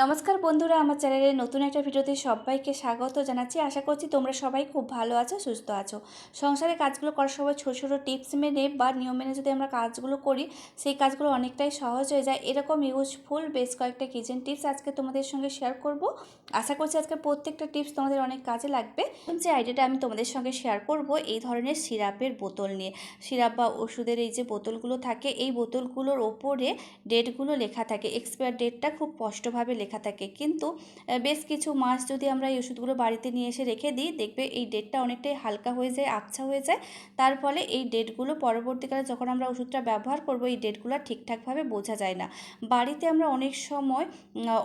নমস্কার বন্ধুরা, আমার চ্যানেলের নতুন একটা ভিডিওতে সবাইকে স্বাগত জানাচ্ছি। আশা করছি তোমরা সবাই খুব ভালো আছো, সুস্থ আছো। সংসারে কাজগুলো করার সময় ছোটো ছোটো টিপস মেনে বা নিয়ম মেনে যদি আমরা কাজগুলো করি, সেই কাজগুলো অনেকটাই সহজ হয়ে যায়। এরকম ইউজফুল বেশ কয়েকটা কিচেন টিপস আজকে তোমাদের সঙ্গে শেয়ার করব। আশা করছি আজকে প্রত্যেকটা টিপস তোমাদের অনেক কাজে লাগবে। যে আইডিয়াটা আমি তোমাদের সঙ্গে শেয়ার করব, এই ধরনের সিরাপের বোতল নিয়ে। সিরাপ বা ওষুধের এই যে বোতলগুলো থাকে, এই বোতলগুলোর ওপরে ডেটগুলো লেখা থাকে। এক্সপায়ার ডেটটা খুব স্পষ্টভাবে লেখা থাকে। কিন্তু বেশ কিছু মাস যদি আমরা এই ওষুধগুলো বাড়িতে নিয়ে এসে রেখে দিই, দেখবে এই ডেটটা অনেকটাই হালকা হয়ে যায়, আবছা হয়ে যায়। তার ফলে এই ডেটগুলো পরবর্তীকালে যখন আমরা ওষুধটা ব্যবহার করব, এই ডেটগুলো ঠিকঠাকভাবে বোঝা যায় না। বাড়িতে আমরা অনেক সময়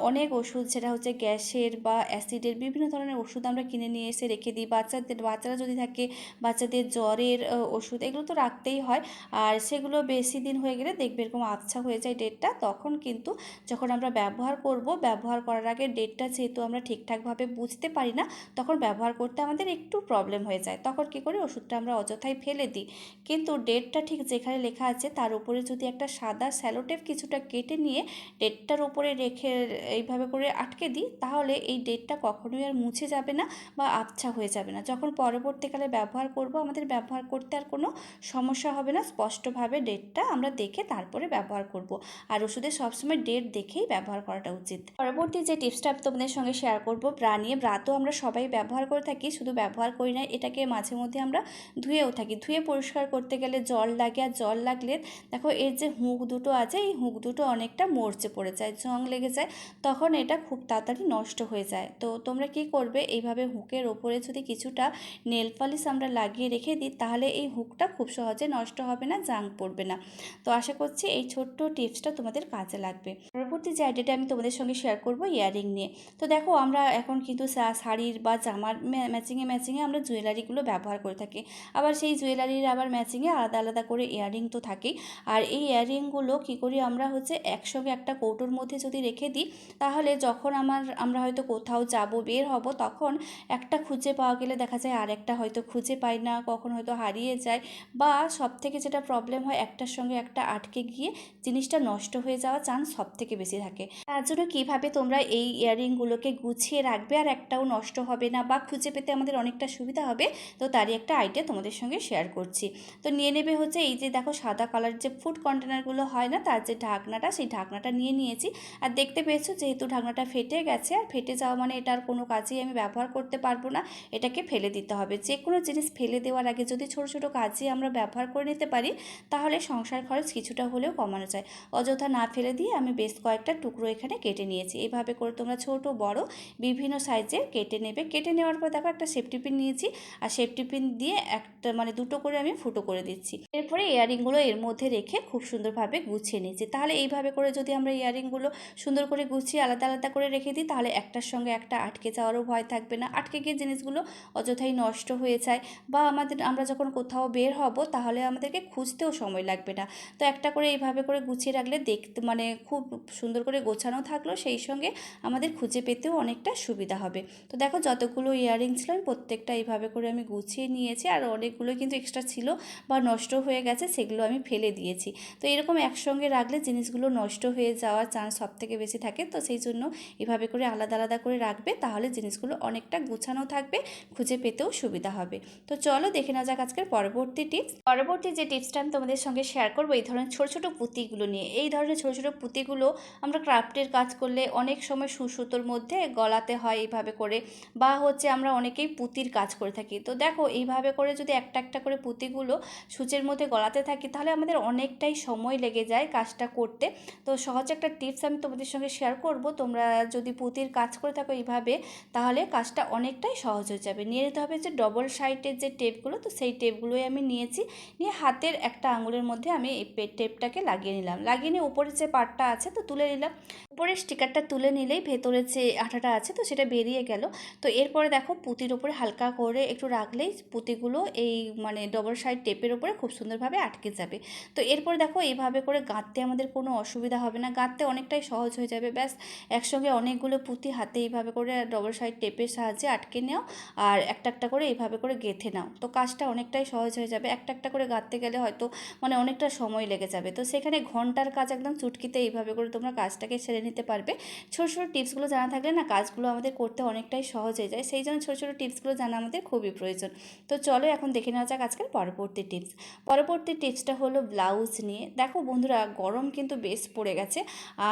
অনেক ওষুধ, সেটা হচ্ছে গ্যাসের বা অ্যাসিডের বিভিন্ন ধরনের ওষুধ আমরা কিনে নিয়ে এসে রেখে দিই। বাচ্চাদের, বাচ্চারা যদি থাকে, বাচ্চাদের জ্বরের ওষুধ, এগুলো তো রাখতেই হয়। আর সেগুলো বেশি দিন হয়ে গেলে দেখবে এরকম আবছা হয়ে যায় ডেটটা তখন কিন্তু যখন আমরা ব্যবহার করব ব্যবহার করার আগে ডেটটা যেহেতু আমরা ঠিকঠাকভাবে বুঝতে পারি না, তখন ব্যবহার করতে আমাদের একটু প্রবলেম হয়ে যায়। তখন কী করি? ওষুধটা আমরা অযথাই ফেলে দিই। কিন্তু ডেটটা ঠিক যেখানে লেখা আছে, তার উপরে যদি একটা সাদা স্যালোটেপ কিছুটা কেটে নিয়ে ডেটটার উপরে রেখে এইভাবে করে আটকে দিই, তাহলে এই ডেটটা কখনোই আর মুছে যাবে না বা আবছা হয়ে যাবে না। যখন পরবর্তীকালে ব্যবহার করব, আমাদের ব্যবহার করতে আর কোনো সমস্যা হবে না। স্পষ্টভাবে ডেটটা আমরা দেখে তারপরে ব্যবহার করব। আর ওষুধে সবসময় ডেট দেখেই ব্যবহার করাটা উচিত। পরবর্তী যে টিপসটা তোমাদের সঙ্গে শেয়ার করব, ব্রা নিয়ে, ব্রা তো আমরা সবাই ব্যবহার করে থাকি, শুধু ব্যবহার করি না, এটাকে মাঝে মধ্যে আমরা ধুয়েও থাকি। ধুয়ে পরিষ্কার করতে গেলে জল লাগে, আর জল লাগলে দেখো এর যে হুঁক দুটো আছে, এই হুক দুটো অনেকটা মরচে পড়ে যায়, জং লেগে যায়, তখন এটা খুব তাড়াতাড়ি নষ্ট হয়ে যায়। তো তোমরা কি করবে, এইভাবে হুঁকের ওপরে যদি কিছুটা নেল পালিশ আমরা লাগিয়ে রেখে দিই, তাহলে এই হুকটা খুব সহজে নষ্ট হবে না জাং পড়বে না। তো আশা করছি এই ছোট্ট টিপসটা তোমাদের কাজে লাগবে। পরবর্তী যে আইডিয়াটা আমি তোমাদের সঙ্গে শেয়ার করব ইয়ারিং নিয়ে। তো দেখো আমরা এখন কিন্তু শাড়ির বা জামার ম্যাচিংয়ে ম্যাচিংয়ে আমরা জুয়েলারিগুলো ব্যবহার করে থাকি। আবার সেই জুয়েলারির আবার ম্যাচিংয়ে আলাদা আলাদা করে ইয়ারিং তো থাকেই। আর এই ইয়ারিংগুলো কী করি আমরা হচ্ছে একসঙ্গে একটা কৌটোর মধ্যে যদি রেখে দিই, তাহলে যখন আমার, আমরা হয়তো কোথাও যাব, বের হব, তখন একটা খুঁজে পাওয়া গেলে দেখা যায় আর একটা হয়তো খুঁজে পাই না, কখন হয়তো হারিয়ে যায়। বা সব থেকে যেটা প্রবলেম হয়, একটার সঙ্গে একটা আটকে গিয়ে জিনিসটা নষ্ট হয়ে যাওয়া চান্স সব থেকে বেশি থাকে। তার জন্য কীভাবে তোমরা এই ইয়াররিংগুলোকে গুছিয়ে রাখবে আর একটাও নষ্ট হবে না বা খুঁজে পেতে আমাদের অনেকটা সুবিধা হবে, তো তারই একটা আইডিয়া তোমাদের সঙ্গে শেয়ার করছি। তো নিয়ে নেবে হচ্ছে এই যে দেখো সাদা কালার যে ফুড কন্টেনারগুলো হয় না, তার যে ঢাকনাটা, সেই ঢাকনাটা নিয়ে নিয়েছি। আর দেখতে পেয়েছ যেহেতু ঢাকনাটা ফেটে গেছে, আর ফেটে যাওয়া মানে এটার কোনো কাজেই আমি ব্যবহার করতে পারব না, এটাকে ফেলে দিতে হবে। যে কোনো জিনিস ফেলে দেওয়ার আগে যদি ছোটো ছোটো কাজে আমরা ব্যবহার করে নিতে পারি, তাহলে সংসার খরচ কিছুটা হলেও কমানো যায়। অযথা না ফেলে দিয়ে আমি বেশ কয়েকটা টুকরো এখানে কেটে নিয়েছি। এইভাবে করে তোমরা ছোট, বড় বিভিন্ন সাইজে কেটে নেবে। কেটে নেওয়ার পর দেখো একটা সেফটি পিন নিয়েছি। আর সেফটি পিন দিয়ে একটা মানে দুটো করে আমি ফুটো করে দিচ্ছি। এরপরে ইয়ারিংগুলো এর মধ্যে রেখে খুব সুন্দরভাবে গুছিয়ে নিয়েছি তাহলে এইভাবে করে যদি আমরা ইয়ারিংগুলো সুন্দর করে গুছিয়ে আলাদা আলাদা করে রেখে দিই, তাহলে একটার সঙ্গে একটা আটকে যাওয়ারও ভয় থাকবে না। আটকে গিয়ে জিনিসগুলো অযথাই নষ্ট হয়ে যায় বা আমাদের, আমরা যখন কোথাও বের হব, তাহলে আমাদেরকে খুঁজতেও সময় লাগবে না। তো একটা করে এইভাবে করে গুছিয়ে রাখলে দেখতে মানে খুব সুন্দর করে গোছানো থাকল সেই সঙ্গে আমাদের খুঁজে পেতেও অনেকটা সুবিধা হবে। তো দেখো যতগুলো ইয়াররিং ছিল, আমি প্রত্যেকটা এইভাবে করে আমি গুছিয়ে নিয়েছি আর অনেকগুলো কিন্তু এক্সট্রা ছিল বা নষ্ট হয়ে গেছে, সেগুলো আমি ফেলে দিয়েছি। তো এরকম একসঙ্গে রাখলে জিনিসগুলো নষ্ট হয়ে যাওয়ার চান্স সব থেকে বেশি থাকে। তো সেই জন্য এভাবে করে আলাদা আলাদা করে রাখবে, তাহলে জিনিসগুলো অনেকটা গুছানো থাকবে, খুঁজে পেতেও সুবিধা হবে। তো চলো দেখে নেওয়া যাক আজকের পরবর্তী টিপস পরবর্তী যে টিপসটা আমি তোমাদের সঙ্গে শেয়ার করব, এই ধরনের ছোটো ছোটো পুঁতিগুলো নিয়ে। এই ধরনের ছোটো ছোটো পুঁতিগুলো আমরা ক্রাফটের কাজ করলে অনেক সময় সুসুতোর মধ্যে গলাতে হয় এইভাবে করে, বা হচ্ছে আমরা অনেকেই পুঁতির কাজ করে থাকি। তো দেখো, এইভাবে করে যদি একটা একটা করে পুঁতিগুলো সূচের মধ্যে গলাতে থাকি, তাহলে আমাদের অনেকটাই সময় লেগে যায় কাজটা করতে। তো সহজ একটা টিপস আমি তোমাদের সঙ্গে শেয়ার করব। তোমরা যদি পুঁতির কাজ করে থাকো এইভাবে, তাহলে কাজটা অনেকটাই সহজ হয়ে যাবে। নিয়ে নিতে হবে যে ডবল সাইডের যে টেপগুলো তো সেই টেপগুলোই আমি নিয়েছি। নিয়ে হাতের একটা আঙুলের মধ্যে আমি এই টেপটাকে লাগিয়ে নিলাম। লাগিয়ে নিয়ে উপরের যে পার্টটা আছে, তো তুলে নিলাম। উপরের স্টিকারটা তুলে নিলেই ভেতরে যে আঠাটা আছে তো সেটা বেরিয়ে গেল। তো এরপরে দেখো পুঁতির ওপরে হালকা করে একটু রাখলেই পুঁতিগুলো এই মানে ডবল সাইড টেপের ওপরে খুব সুন্দরভাবে আটকে যাবে। তো এরপর দেখো এইভাবে করে গাঁথতে আমাদের কোনো অসুবিধা হবে না। গাঁথতে অনেকটাই সহজ হয়ে যাবে। ব্যাস একসঙ্গে অনেকগুলো পুঁতি হাতে এইভাবে করে ডবল সাইড টেপের সাহায্যে আটকে নাও আর একটা একটা করে এইভাবে করে গেঁথে নাও। তো কাজটা অনেকটাই সহজ হয়ে যাবে। একটা একটা করে গাঁথতে গেলে হয়তো মানে অনেকটা সময় লেগে যাবে। তো সেখানে ঘণ্টার কাজ একদম চুটকিতে এইভাবে করে তোমরা কাজটাকে সেরে নিতে পারবে। ছোটো ছোটো টিপসগুলো জানা থাকলে না কাজগুলো আমাদের করতে অনেকটাই সহজ হয়ে যায়। সেই জন্য ছোটো ছোটো টিপসগুলো জানা আমাদের খুবই প্রয়োজন। তো চলো এখন দেখে নেওয়া যাক আজকের পরবর্তী টিপস। পরবর্তী টিপসটা হলো ব্লাউজ নিয়ে। দেখো বন্ধুরা, গরম কিন্তু বেশ পড়ে গেছে।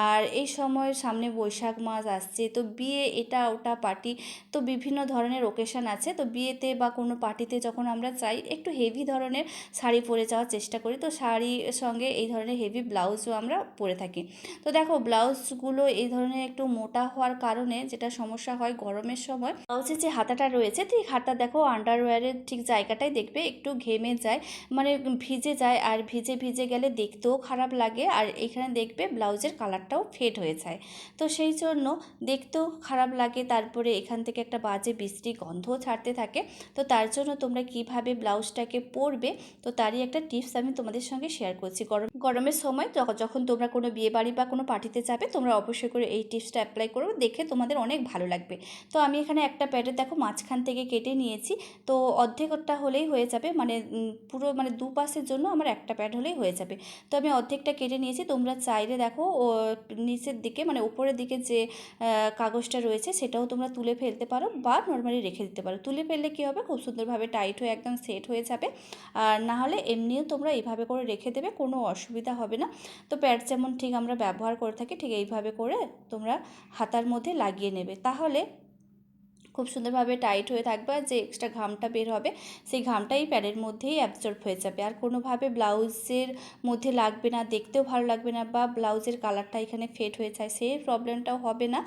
আর এই সময় সামনে বৈশাখ মাস আসছে, তো বিয়ে এটা ওটা পার্টি, তো বিভিন্ন ধরনের ওকেশন আছে। তো বিয়েতে বা কোনো পার্টিতে যখন আমরা চাই একটু হেভি ধরনের শাড়ি পরে যাওয়ার চেষ্টা করি। তো শাড়ির সঙ্গে এই ধরনের হেভি ব্লাউজও আমরা পরে থাকি। তো দেখো ব্লাউজগুলো এই ধরনের একটু মোটা হওয়ার কারণে যেটা সমস্যা হয় গরমের সময় ব্লাউজের যে হাতাটা রয়েছে, ঠিক হাতা দেখো আন্ডারওয়্যারের ঠিক জায়গাটাই দেখবে, একটু ঘেমে যায় মানে ভিজে যায়, আর ভিজে ভিজে গেলে দেখতেও খারাপ লাগে, আর এখানে দেখবে ব্লাউজের কালারটাও ফেড হয়ে যায়। তো সেই জন্য দেখতেও খারাপ লাগে, তারপরে এখান থেকে একটা বাজে বৃষ্টি গন্ধও ছাড়তে থাকে। তো তার জন্য তোমরা কীভাবে ব্লাউজটাকে পরবে, তো তারই একটা টিপস আমি তোমাদের সঙ্গে শেয়ার করছি। গরম, গরমের সময় যখন তোমরা কোনো বিয়ে বাড়ি বা কোনো পার্টিতে যাবে, তোমরা অবশ্যই করে এই টিপসটা অ্যাপ্লাই করো, দেখে তোমাদের অনেক ভালো লাগবে। তো আমি এখানে একটা প্যাডের দেখো মাঝখান থেকে কেটে নিয়েছি। তো অর্ধেকটা হলেই হয়ে যাবে মানে পুরো মানে দুপাশের জন্য আমার একটা প্যাড হলেই হয়ে যাবে। তো আমি অর্ধেকটা কেটে নিয়েছি, তোমরা চাইলে দেখো, ও, নিচের দিকে মানে উপরের দিকে যে কাগজটা রয়েছে, সেটাও তোমরা তুলে ফেলতে পারো বা নর্মালি রেখে দিতে পারো। তুলে ফেললে কী হবে? খুব সুন্দরভাবে টাইট হয়ে একদম সেট হয়ে যাবে। আর না হলে এমনিও তোমরা এইভাবে করে রেখে দেবে, কোনো অসুবিধা হবে না। তো প্যাড যেমন ঠিক আমরা ব্যবহার করে থাকি, ঠিক এইভাবে করে তোমরা হাতার মধ্যে লাগিয়ে নেবে। তাহলে খুব সুন্দরভাবে টাইট হয়ে থাকবে আর যে এক্সট্রা ঘামটা বের হবে, সেই ঘামটা এই প্যাডের মধ্যেই অ্যাবজর্ব হয়ে যাবে। আর কোনোভাবে ব্লাউজের মধ্যে লাগবে না, দেখতেও ভালো লাগবে না বা ব্লাউজের কালারটা এখানে ফেড হয়ে যায়, সেই প্রবলেমটাও হবে না।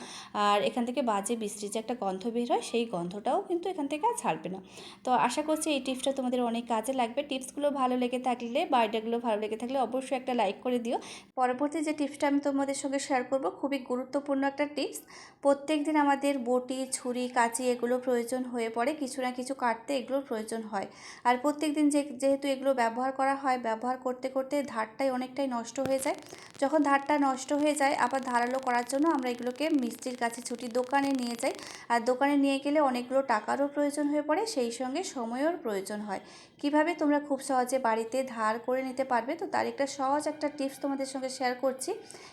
আর এখান থেকে বাজে বৃষ্টির যে একটা গন্ধ বের হয়, সেই গন্ধটাও কিন্তু এখান থেকে আর ছাড়বে না। তো আশা করছি এই টিপসটা তোমাদের অনেক কাজে লাগবে। টিপসগুলো ভালো লেগে থাকলে বা আইডিয়াগুলো ভালো লেগে থাকলে অবশ্যই একটা লাইক করে দিও। পরবর্তী যে টিপসটা আমি তোমাদের সঙ্গে শেয়ার করব, খুবই গুরুত্বপূর্ণ একটা টিপস প্রত্যেক দিন আমাদের বটি, ছুরি, কাঁচি এগুলো প্রয়োজন হয়ে পড়ে, কিছু না কিছু কাটতে এগুলোর প্রয়োজন হয়। আর প্রত্যেক দিন যে, যেহেতু এগুলো ব্যবহার করা হয়, ব্যবহার করতে করতে ধারটাই অনেকটাই নষ্ট হয়ে যায়। যখন ধারটা নষ্ট হয়ে যায়, আবার ধারালো করার জন্য আমরা এগুলোকে মিস্ত্রির কাছে ছুটি দোকানে নিয়ে যাই। আর দোকানে নিয়ে গেলে অনেকগুলো টাকারও প্রয়োজন হয়ে পড়ে, সেই সঙ্গে সময়ের প্রয়োজন হয়। কীভাবে তোমরা খুব সহজে বাড়িতে ধার করে নিতে পারবে, তো তার একটা সহজ একটা টিপস তোমাদের সঙ্গে শেয়ার করছি।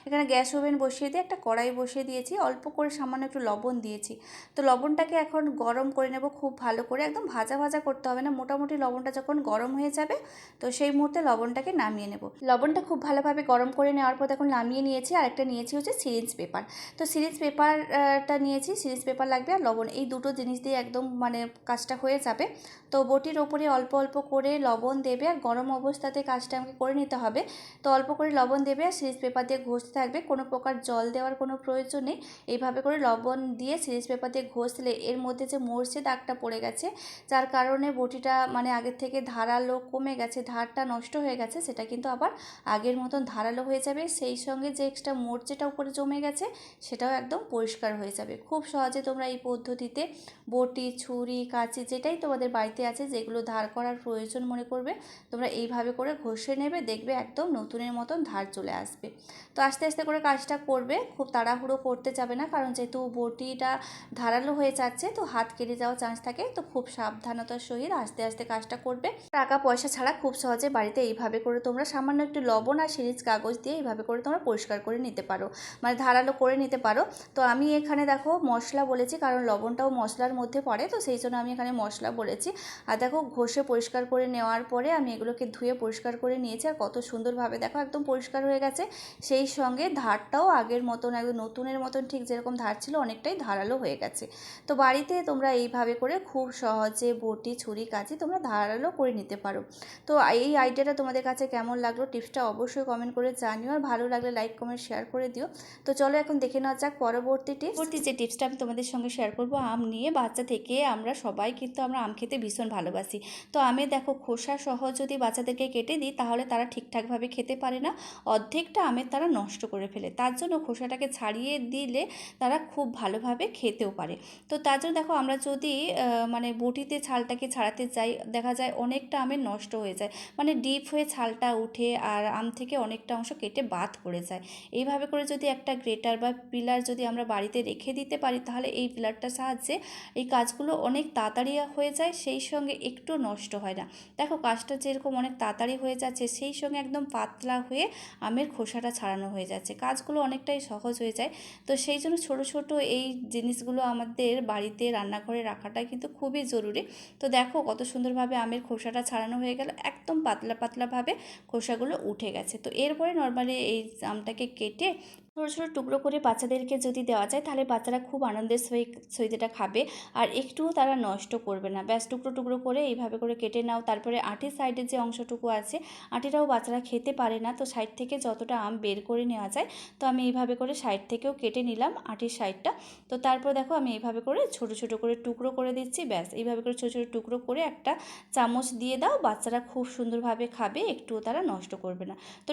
এখানে গ্যাস ওভেন বসিয়ে দিয়ে একটা কড়াই বসিয়ে দিয়েছি, অল্প করে সামান্য একটু লবণ দিয়েছি। তো লবণটাকে এখন গরম করে নেব খুব ভালো করে। একদম ভাজা ভাজা করতে হবে না। মোটামুটি লবণটা যখন গরম হয়ে যাবে, তো সেই মুহূর্তে লবণটাকে নামিয়ে নেব। লবণটা খুব ভালোভাবে গরম করে নেওয়ার পর এখন নামিয়ে নিয়েছি। আর একটা নিয়েছি হচ্ছে সিরিঞ্জ পেপার। তো সিরিঞ্জ পেপারটা নিয়েছি। সিরিঞ্জ পেপার লাগবে আর লবণ। এই দুটো জিনিস দিয়ে একদম মানে কাজটা হয়ে যাবে। তো বটির ওপরে অল্প অল্প করে লবণ দেবে আর গরম অবস্থাতে কাজটা আমাকে করে নিতে হবে। তো অল্প করে লবণ দেবে আর সিরিজ পেপার দিয়ে ঘষতে থাকবে। কোনো প্রকার জল দেওয়ার কোনো প্রয়োজন নেই। এইভাবে করে লবণ দিয়ে সিরিজ পেপার দিয়ে ঘষলে এর মধ্যে যে মরচে দাগটা পড়ে গেছে, যার কারণে বটিটা মানে আগের থেকে ধারালো কমে গেছে, ধারটা নষ্ট হয়ে গেছে, সেটা কিন্তু আবার আগের মতন ধারালো হয়ে যাবে। সেই সঙ্গে যে এক্সট্রা মরচেটা উপরে জমে গেছে, সেটাও একদম পরিষ্কার হয়ে যাবে। খুব সহজে তোমরা এই পদ্ধতিতে বটি, ছুরি, কাঁচি যেটাই তোমাদের বাড়িতে আছে, যেগুলো ধার করার প্রয়োজন মনে করবে, তোমরা এইভাবে করে ঘষে নেবে, দেখবে একদম নতুনের মতন ধার চলে আসবে। তো আস্তে আস্তে করে কাজটা করবে, খুব তাড়াহুড়ো করতে যাবে না, কারণ যেহেতু বটিটা ধারালো হয়ে যাচ্ছে তো হাত কেটে যাওয়ার চান্স থাকে, তো খুব সাবধানতার সহিত আস্তে আস্তে কাজটা করবে। টাকা পয়সা ছাড়া খুব সহজে বাড়িতে এইভাবে করে তোমরা সামান্য একটু লবণ আর সিরিজ কাগজ দিয়ে এইভাবে করে তোমরা পরিষ্কার করে নিতে পারো। মানে ধারালো করে নিতে পারো। তো আমি এখানে দেখো মশলা বলেছি, কারণ লবণটাও মশলার মধ্যে পড়ে, তো সেই জন্য আমি এখানে মশলা বলেছি। আর দেখো ঘষে পরিষ্কার করে নেওয়ার পরে আমি এগুলোকে ধুয়ে পরিষ্কার করে নিয়েছি, আর কত সুন্দরভাবে দেখো একদম পরিষ্কার হয়ে গেছে। সেই সঙ্গে ধারটাও আগের মতন, একদম নতুনের মতন ঠিক যেরকম ধার ছিল, অনেকটাই ধারালো হয়ে গেছে। তো বাড়িতে তোমরা এইভাবে করে খুব সহজে বটি, ছুরি, কাঁচি তোমরা ধারালো করে নিতে পারো। তো এই আইডিয়াটা তোমাদের কাছে কেমন লাগল টিপসটা অবশ্যই কমেন্ট করে জানিও আর ভালো লাগলে লাইক কমেন্ট শেয়ার করে দিও। তো চলো এখন দেখে নেওয়া যাক পরবর্তী টিপস পরবর্তী যে টিপসটা আমি তোমাদের সঙ্গে শেয়ার করব, আম নিয়ে বাচ্চা থেকে আমরা সবাই কিন্তু আমরা আম খেতে ভীষণ ভালোবাসি। তো আমি দেখো খোসা সহ যদি বাচ্চাদেরকে কেটে দিই, তাহলে তারা ঠিকঠাকভাবে খেতে পারে না। অর্ধেকটা আমের তারা নষ্ট করে ফেলে। তার জন্য খোসাটাকে ছাড়িয়ে দিলে তারা খুব ভালোভাবে খেতেও পারে। তো তার জন্য দেখো আমরা যদি মানে বটিতে ছালটাকে ছাড়াতে যাই, দেখা যায় অনেকটা আমের নষ্ট হয়ে যায়। মানে ডিপ হয়ে ছালটা উঠে আর আম থেকে অনেকটা অংশ কেটে বাদ পড়ে যায়। এইভাবে করে যদি একটা গ্রেটার বা পিলার যদি আমরা বাড়িতে রেখে দিতে পারি, তাহলে এই পিলারটার সাহায্যে এই কাজগুলো অনেক তাড়াতাড়ি হয়ে যায়, সেই সঙ্গে একটু নষ্ট হয় না। দেখো কাজটা যেরকম অনেক তাড়াতাড়ি হয়ে যাচ্ছে, সেই সঙ্গে একদম পাতলা হয়ে আমের খোসাটা ছাড়ানো হয়ে যাচ্ছে। কাজগুলো অনেকটাই সহজ হয়ে যায়। তো সেই জন্য ছোট ছোট এই জিনিসগুলো আমাদের বাড়িতে রান্নাঘরে রাখাটা কিন্তু খুবই জরুরি। তো দেখো কত সুন্দরভাবে আমের খোসাটা ছাড়ানো হয়ে গেল, একদম পাতলা পাতলাভাবে খোসাগুলো উঠে গেছে। তো এরপরে নর্মালি এই আমটাকে কেটে ছোটো ছোটো টুকরো করে বাচ্চাদেরকে যদি দেওয়া যায়, তাহলে বাচ্চারা খুব আনন্দের সহিত সহিতটা খাবে। আর একটুও তারা নষ্ট করবে না। ব্যাস, টুকরো টুকরো করে এইভাবে করে কেটে নাও। তারপরে আটির সাইডের যে অংশটুকু আছে, আটিটাও বাচ্চারা খেতে পারে না। তো সাইড থেকে যতটা আম বের করে নেওয়া যায়, তো আমি এইভাবে করে সাইড থেকেও কেটে নিলাম আটির সাইডটা। তো তারপর দেখো আমি এইভাবে করে ছোট ছোট করে টুকরো করে দিচ্ছি। ব্যাস, এইভাবে করে ছোটো ছোটো টুকরো করে একটা চামচ দিয়ে দাও। বাচ্চারা খুব সুন্দরভাবে খাবে, একটুও তারা নষ্ট করবে না। তো